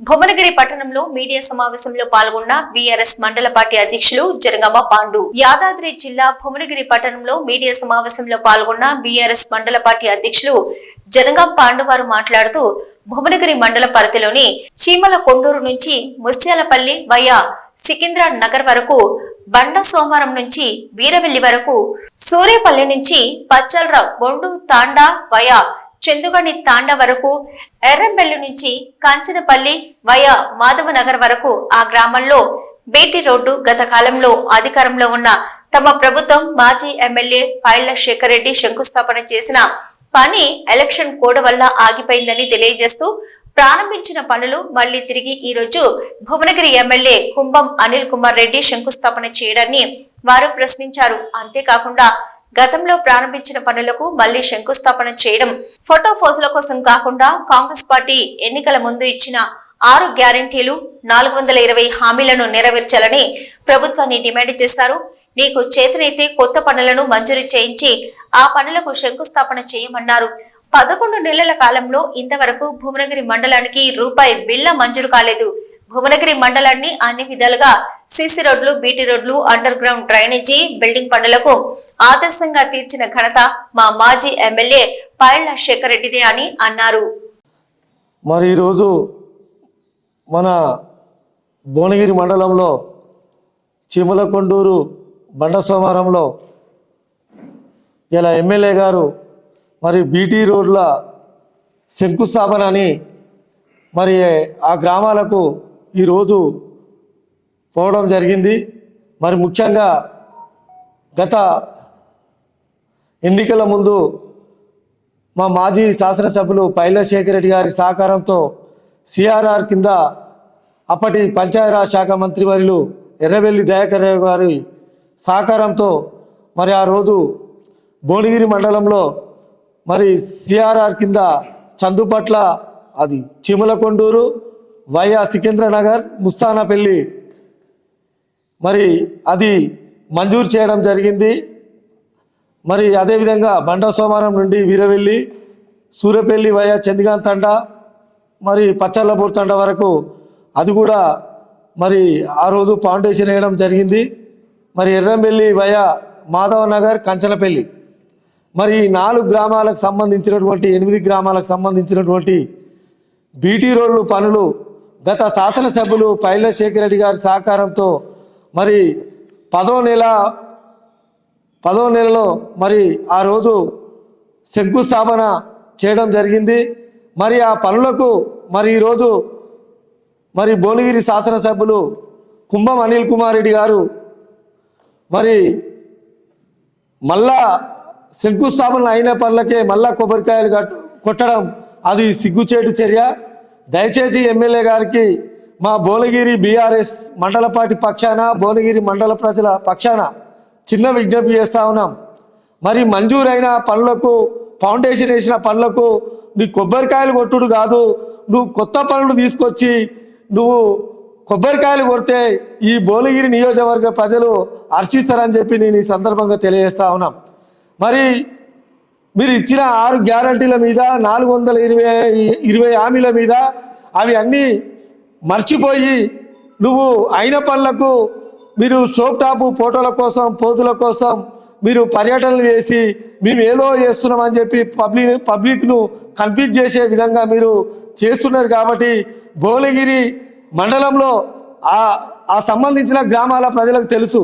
భువనగిరి పట్టణంలో మీడియా సమావేశంలో పాల్గొన్న బీఆర్ఎస్ మండల పార్టీ అధ్యక్షులు జరగమ్మ పాండు. యాదాద్రి జిల్లా భువనగిరి పట్టణంలో మీడియా సమావేశంలో పాల్గొన్న బీఆర్ఎస్ మండల పార్టీ అధ్యక్షులు జనగాం పాండు వారు మాట్లాడుతూ భువనగిరి మండల పరిధిలోని చీమల కొండూరు నుంచి ముస్యాలపల్లి వయా సికింద్రా నగర్ వరకు బండ సోమవారం నుంచి వీరవెల్లి వరకు సూర్యపల్లి నుంచి పచ్చలరావు బొండు తాండా వయా చందుగని తాండ వరకు ఎర్రంబెల్లి నుంచి కాంచనపల్లి వయా మాధవనగర్ వరకు ఆ గ్రామంలో బీటీ రోడ్డు గత కాలంలో అధికారంలో ఉన్న తమ ప్రభుత్వం మాజీ ఎమ్మెల్యే పైళ్ళ శేఖర్ రెడ్డి శంకుస్థాపన చేసిన పని ఎలక్షన్ కోడ్ వల్ల ఆగిపోయిందని తెలియజేస్తూ ప్రారంభించిన పనులు మళ్ళీ తిరిగి ఈ రోజు భువనగిరి ఎమ్మెల్యే కుంభం అనిల్ కుమార్ రెడ్డి శంకుస్థాపన చేయడాన్ని వారు ప్రశ్నించారు. అంతేకాకుండా గతంలో ప్రారంభించిన పనులకు మళ్ళీ శంకుస్థాపన చేయడం ఫోటో ఫోజుల కోసం కాకుండా కాంగ్రెస్ పార్టీ ఎన్నికల ముందు ఇచ్చిన ఆరు గ్యారంటీలు నాలుగు వందల ఇరవై హామీలను నెరవేర్చాలని ప్రభుత్వాన్ని డిమాండ్ చేశారు. నీకు చేతనైతే కొత్త పనులను మంజూరు చేయించి ఆ పనులకు శంకుస్థాపన చేయమన్నారు. పదకొండు నెలల కాలంలో ఇంతవరకు భువనగిరి మండలానికి రూపాయి బిల్ల మంజూరు కాలేదు. భువనగిరి మండలాన్ని అన్ని విధాలుగా సీసీ రోడ్లు బీటీ రోడ్లు అండర్ గ్రౌండ్ డ్రైనేజీ బిల్డింగ్ పనులకు ఆదర్శంగా తీర్చిన ఘనత మా మాజీ ఎమ్మెల్యే పాయళ్ళ శేఖర్ రెడ్డిదే అని అన్నారు. మరి ఈరోజు మన భువనగిరి మండలంలో చిమలకొండూరు బండ సోమవారంలో ఇలా ఎమ్మెల్యే గారు మరి బీటీ రోడ్ల శంకుస్థాపన అని మరి ఆ గ్రామాలకు ఈరోజు పోవడం జరిగింది. మరి ముఖ్యంగా గత ఎన్నికల ముందు మా మాజీ శాసనసభ్యులు పైలశేఖర్ రెడ్డి గారి సహకారంతో సిఆర్ఆర్ కింద అప్పటి పంచాయతీరాజ్ శాఖ మంత్రి వర్యులు ఎర్రబెల్లి దయాకర్ రావు గారి సహకారంతో మరి ఆ రోజు భువనగిరి మండలంలో మరి సిఆర్ఆర్ కింద చందుపట్ల అది చిమలకొండూరు వయా సికింద్రనగర్ ముస్తానపల్లి మరి అది మంజూరు చేయడం జరిగింది. మరి అదేవిధంగా బండ సోమవారం నుండి వీరవెల్లి సూర్యపల్లి వయా చందిగాన్ తండ మరి పచ్చళ్ళపూర్ తండ వరకు అది కూడా మరి ఆ రోజు ఫౌండేషన్ వేయడం జరిగింది. మరి ఎర్రంపెల్లి వయా మాధవ నగర్ కంచనపల్లి. మరి నాలుగు గ్రామాలకు సంబంధించినటువంటి ఎనిమిది గ్రామాలకు సంబంధించినటువంటి బీటీ రోడ్లు పనులు గత శాసనసభ్యులు పైల శేఖర్ రెడ్డి గారి సహకారంతో మరి పదో నెల పదో నెలలో మరి ఆ రోజు శంకుస్థాపన చేయడం జరిగింది. మరి ఆ పనులకు మరి ఈరోజు మరి భువనగిరి శాసనసభ్యులు కుంభం అనిల్ కుమార్ రెడ్డి గారు మరి మళ్ళా శంకుస్థాపన అయిన పనులకే మళ్ళా కొబ్బరికాయలు కొట్టడం అది సిగ్గుచేటు చర్య. దయచేసి ఎమ్మెల్యే గారికి మా భువనగిరి బీఆర్ఎస్ మండల పార్టీ పక్షాన భువనగిరి మండల ప్రజల పక్షాన చిన్న విజ్ఞప్తి చేస్తా ఉన్నాం. మరి మంజూరైన పనులకు ఫౌండేషన్ వేసిన పనులకు నీ కొబ్బరికాయలు కొట్టుడు కాదు నువ్వు కొత్త పనులు తీసుకొచ్చి నువ్వు కొబ్బరికాయలు కొడితే ఈ భువనగిరి నియోజకవర్గ ప్రజలు హర్షిస్తారని చెప్పి నేను ఈ సందర్భంగా తెలియజేస్తా ఉన్నాం. మరి మీరు ఇచ్చిన ఆరు గ్యారంటీల మీద నాలుగు వందల ఇరవై ఇరవై హామీల మీద అవి అన్నీ మర్చిపోయి నువ్వు అయిన పనులకు మీరు షోప్ టాపు ఫోటోల కోసం పోజుల కోసం మీరు పర్యటనలు చేసి మేము ఏదో చేస్తున్నామని చెప్పి పబ్లిక్ పబ్లిక్ను కన్ఫ్యూజ్ చేసే విధంగా మీరు చేస్తున్నారు కాబట్టి భువనగిరి మండలంలో ఆ సంబంధించిన గ్రామాల ప్రజలకు తెలుసు.